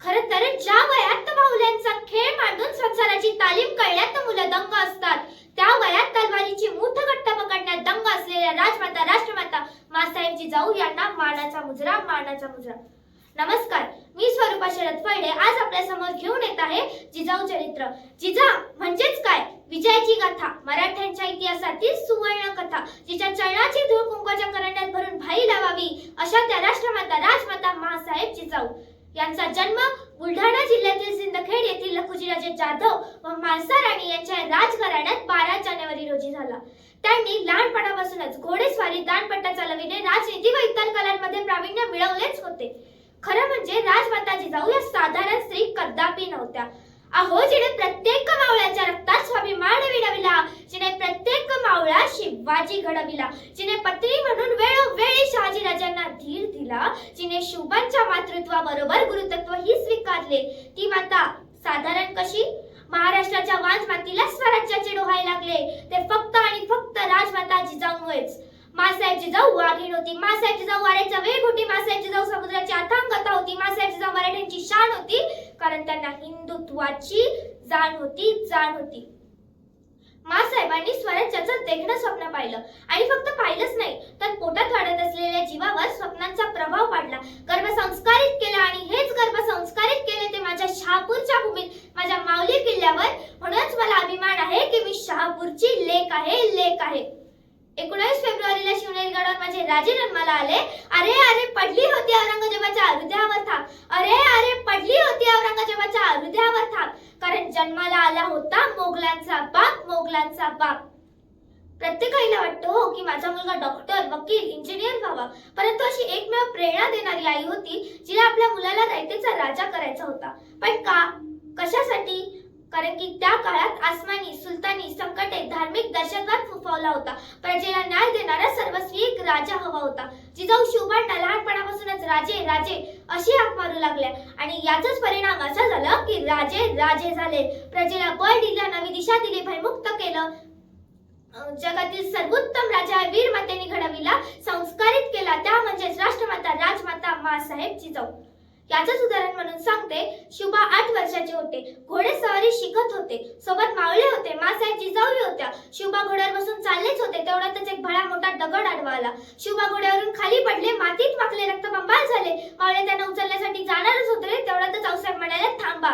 खर तर ज्या वयात बाहुल्यांचा खेळ मांडून संसाराची तालीम कळण्यात मुलं दंग असतात त्या वयात तलवारीची मूठ घट्ट पकडण्यात दंग असलेल्या राजमाता राष्ट्रमाता मासाहेबजी जाऊ यांना मानाचा मुजरा मानाचा मुजरा. नमस्कार मी स्वरूपा शरद फळडे आज आपल्यासमोर घेऊन येत आहे जिजाऊ चरित्र. जिजा म्हणजेच काय? विजयाची गाथा. मराठ्यांच्या इतिहासातील सुवर्ण कथा जिच्या चरणाची धूळ कुंकवाच्या करण्यात भरून भाई लावावी अशा त्या राष्ट्रमाता राजमाता महासाहेब जिजाऊ. त्यांचा जन्म बुलढाणा जिल्ह्यातील सिंदखेड येथील लखुजीराजे जाधव व मालसा राणी यांच्या राजघराण्यात बारा जानेवारी रोजी झाला. त्यांनी लहानपणापासूनच घोडेस्वारी दानपट्टा चालविणे राजनीती व इतर कलांमध्ये प्रावीण्य मिळवलेच होते. खरं म्हणजे राजमाता जिजाऊ या साधारण स्त्री कदापि नव्हत्या. अहो जिने प्रत्येक मावळ्याच्या रक्तात स्वाभिमान विडविला शिवाजी घडविला. जिने पत्री म्हणून वेळोवेळी शहाजी राजांना धीर दिला. जिने शुभांच्या मातृत्वाबरोबर गुरुतत्व ही स्वीकारले. ती माता साधारण कशी? महाराष्ट्राच्या वांज मातीला स्वराज्याचे डोहाय लागले. ते फक्त आणि फक्त राजमाता जिजाऊमुळेच. मासाहेब जिजाऊ वाघीण होती. मासाहेब जिजाऊ वाऱ्याच्या वेग होती मासाहेब जिजाऊ समुद्राची अथांगता होती. मासाहेब जिजाऊ मराठ्यांची शान होती. कारण त्यांना हिंदुत्वाची जाण होती जाण होती. मासाहेबांनी स्वराज्याचं देखणं स्वप्न पाहिलं. आणि फक्त पाहिलंच नाही तर पोटात वाढत असलेल्या जीवावर स्वप्नांचा प्रभाव पाडला. गर्भसंस्कारित केला आणि हेच गर्भसंस्कारित केले ते माझ्या शहापूरच्या भूमीत माझ्या माऊली किल्ल्यावर. म्हणूनच मला अभिमान आहे की मी शहापूरची लेक आहे लेक आहे. एकोणीस फेब्रुवारीला शिवनेरी गडावर माझे राजे जन्माला आले. अरे अरे पडली होती औरंगजेबाच्या हृदयावर था अरे अरे पडली होती औरंगजेबाच्या हृदयावर कारण जन्माला आला होता मोगलांचा बाप मोगलांचा बाप. प्रत्येक आईला वाटतं हो की माझा मुलगा डॉक्टर वकील इंजिनियर व्हावा. परंतु अशी एकमेव प्रेरणा देणारी आई होती जिला आपल्या मुलाला रयतेचा राजा करायचा होता. पण का? कशासाठी? कारण की त्या काळात आसमानी सुलतानी संकटे धार्मिक दहशतवाद फुफावला होता. प्रजेला न्याय देणारा सर्वस्वी एक राजा हवा होता. जिजाऊ शिवबांना लहानपणापासूनच राजे राजे अशी हाक मारू लागल्या. आणि याचाच परिणाम असा झाला की राजे राजे झाले. प्रजेला बळ दिलं नवी दिशा दिली भयमुक्त केलं. जगातील सर्वोत्तम राजा वीर मातेने घडविला संस्कारित केला. त्या म्हणजेच राष्ट्रमाता राजमाता मासाहेब जिजाऊ याचंच उदाहरण म्हणून सांगते शुभा आठ वर्षाचे होते. घोडेस्वारी शिकत होते. सोबत मावळे होते मासाहेब जिजाऊ होत्या. शुभा घोडे तेवढ्यातच एक भळा मोठा दगड आडवा आला. शिवबा घोड्यावरून खाली पडले मातीत वाकले रक्तबंबाळ झाले. मावळे त्यांना उचलण्यासाठी जाणारच होते तेवढ्यातच औसाहेब म्हणाले थांबा.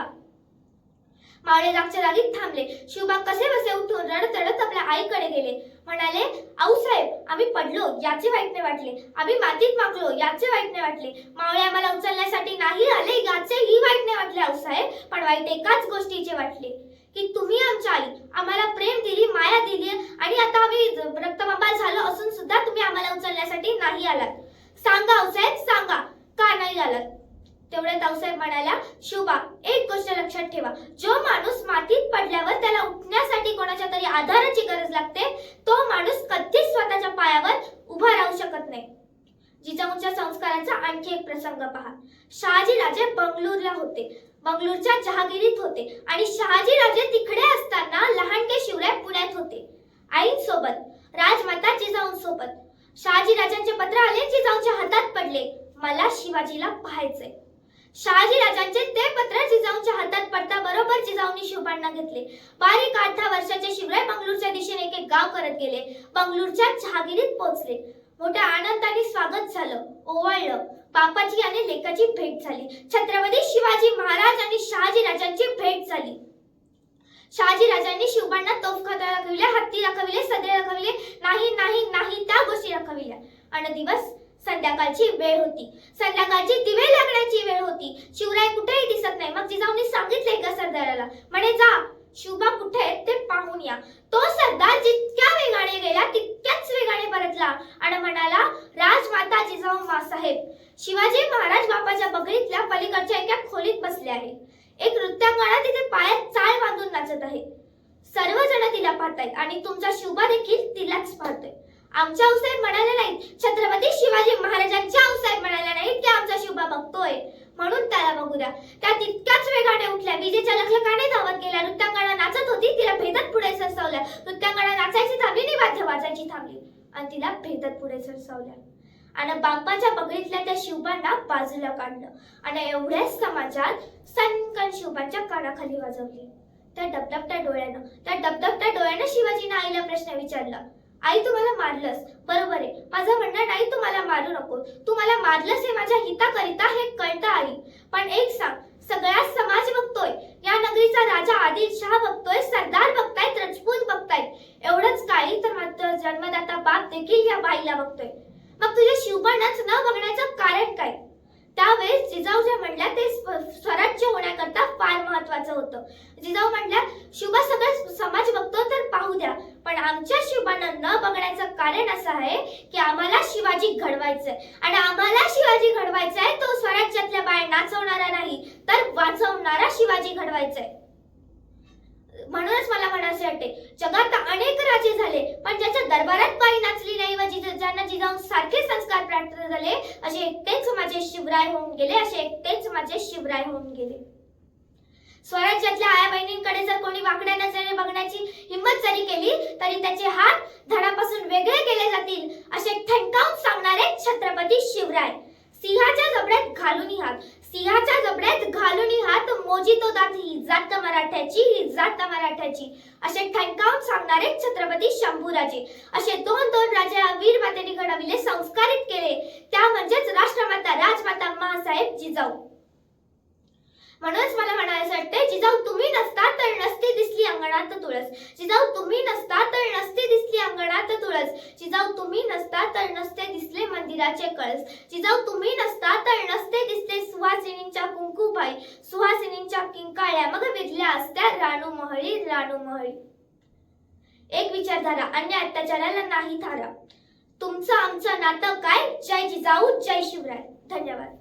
मावळे जागच्या जागीच थांबले. शिवबा कसे बसे उठून रडत रडत आपल्या आईकडे गेले. म्हणाले आऊसाहेब आम्ही पडलो याचे वाईट नाही वाटले. आम्ही मातीत मागलो याचे वाईट नाही वाटले. मावळे आम्हाला उचलण्यासाठी नाही आले याचेही वाईट नाही वाटले आऊसाहेब पण वाईट एकाच गोष्टीचे वाटले. की तुम्ही आमच्या आई आम्हाला प्रेम दिली माया दिली आणि आता आम्ही रक्तबंबाळ झालो असून सुद्धा तुम्ही आम्हाला उचलण्यासाठी नाही आलात. सांगा आऊसाहेब सांगा. का नाही आलात? तेवढ्यात ताऊसाहेब म्हणाल्या शुभा एक गोष्ट लक्षात ठेवा. जो माणूस मातीत पडल्यावर त्याला उठण्यासाठी कोणाच्या तरी आधाराची गरज लागते तो माणूस कधीच स्वतःच्या पायावर उभा राहू शकत नाही. जिजाऊंच्या संस्काराचा आणखी एक प्रसंग पहा. शहाजी राजे बंगलोरला होते. बंगळूरच्या जहागिरीत होते आणि शहाजी राजे तिकडे असताना लहानगे शिवराय पुण्यात होते. आईंसोबत राजमाता जिजाऊंसोबत. शहाजी राजांचे पत्र आले जिजाऊंच्या हातात पडले. मला शिवाजीला पाहायचंय. शहाजी राजांचे ते पत्र जिजाऊंच्या हातात पडता बरोबर जिजाऊंनी शिवबांना घेतले. बारीक आठ दहा वर्षाचे शिवराय बंगळूरच्या दिशेने एक एक गाव करत गेले. बंगळूरच्या जहागिरीत पोहोचले. मोठ्या आनंदाने स्वागत झालं ओवाळलं. बापाची आणि लेकाची भेट झाली. छत्रपती शिवाजी महाराज आणि शहाजी राजांची भेट झाली. शहाजी राजांनी शिवबांना तोफखाना दाखविल्या हत्ती दाखविले सदे दाखविले नाही नाही नाही त्या गोष्टी दाखविल्या आणि दिवस संध्याकाळची वेळ होती. संध्याकाळची दिवे लागण्याची वेळ होती. शिवराय कुठेही दिसत नाही. मग जिजाऊंनी सांगितले एका सरदाराला? म्हणे जा शिवबा कुठे आहेत ते पाहून या. तो सरदार जी वेगाने गेला तितक्याच वेगाने परतला आणि म्हणाला राजमाता जिजाऊ मासाहेब शिवाजी महाराज बापाच्या बगलीतल्या पलीकडच्या एका खोलीत बसले आहे एक नृत्यांगणा तिथे पायात चाळ बांधून नाचत आहे सर्वजण तिला पाहतायत. आणि तुमचा शिवबा देखील तिलाच पाहतोय. आमच्या आऊसाहेब म्हणाले नाहीत छत्रपती शिवाजी महाराजांच्या अवसाहेब म्हणाले नाहीत की आमचा शुभा बघतोय. म्हणून त्याला बघू द्या त्या तितक्याच वेगाने उठल्या. विजेच्या लखलकाने धावत गेल्या. नृत्यांगणा नाचत होती. तिला भेदत पुढे सरसावल्या. नृत्यांगणा नाचायची थांबली आणि वाद्य वाजायची थांबली. आणि तिला भेदत पुढे सरसावल्या. आणि बाप्पाच्या पगडीतल्या त्या शिवबांना बाजूला काढलं. आणि एवढ्याच समाजात सनकन शिवबांच्या कानाखाली वाजवली. त्या डबडबत्या डोळ्यानं त्या डबडबत्या डोळ्यानं शिवाजीनं आईला प्रश्न विचारला आई तू मला मारलंस. बरोबर आहे. माझं म्हणणं नाही तू मला मारू नको. तू मला मारलंस हे माझ्या हिताकरिता हे कळतं आई पण एक सांग सगळा समाज बघतोय या नगरीचा राजा आदिलशहा बघतोय सरदार बघतायत राजपूत बघतायत एवढंच काही तर मात्र जन्मदाता बाप देखील या बाईला बघतोय मग तुझ्या शिवबाणच न बघण्याचं कारण काय त्यावेळेस जिजाऊ जे म्हणल्या ते स्वराज्य होण्याकरता फार महत्वाचं होतं. जिजाऊ म्हणल्या शिवबा सगळं समाज बघतो तर पाहू द्या. पण आमच्या शिवांना न बघण्याचं कारण असं आहे की आम्हाला शिवाजी घडवायचंय. आणि आम्हाला शिवाजी घडवायचाय तो स्वराज्यातल्या बाया नाचवणारा नाही तर वाचवणारा शिवाजी घडवायचाय. म्हणूनच मला म्हणायचे वाटते जगात अनेक राजे झाले पण ज्याच्या दरबारात बाई नाचली नाही व जिजा- ज्यांना जिजाऊन सारखे संस्कार प्राप्त झाले. असे एकटेच माझे शिवराय होऊन गेले. असे एकटेच माझे शिवराय होऊन गेले. स्वराज्यातल्या आया बहिणींकडे जर कोणी वाकड्या नजरेने बघण्याची हिंमत जरी केली तरी त्याचे हात धडापासून वेगळे केले जातील असे ठणकावून सांगणारे छत्रपती शिवराय. सिंहाच्या जबड्यात घालून हात सिंहाच्या जबड्यात घालून हात मोजी तो दात ही जात मराठ्याची ही जात मराठ्याची. असे ठणकावून सांगणारे छत्रपती शंभूराजे. असे दोन दोन राजा वीर मातेने घडविले संस्कारित केले. त्या म्हणजेच राष्ट्रमाता राजमाता महासाहेब जिजाऊ. म्हणूनच मला म्हणायचं वाटते जिजाऊ तुम्ही नसता तर अंगणात तुळस. जिजाऊ तुम्ही नसता तर नसते दिसली अंगणात तुळस. जिजाऊ तुम्ही नसता तर नसते दिसले मंदिराचे कळस. जिजाऊ तुम्ही नसता तर नसते दिसले सुहासिनींच्या कुंकूबाई. सुहासिनींच्या किंकाळ्या मग विधल्या असत्या राणू महळी राणू महळी. एक विचारधारा अन्य अत्याचाराला नाही थारा. तुमचं आमचं नातं काय? जय जिजाऊ जय शिवराय. धन्यवाद.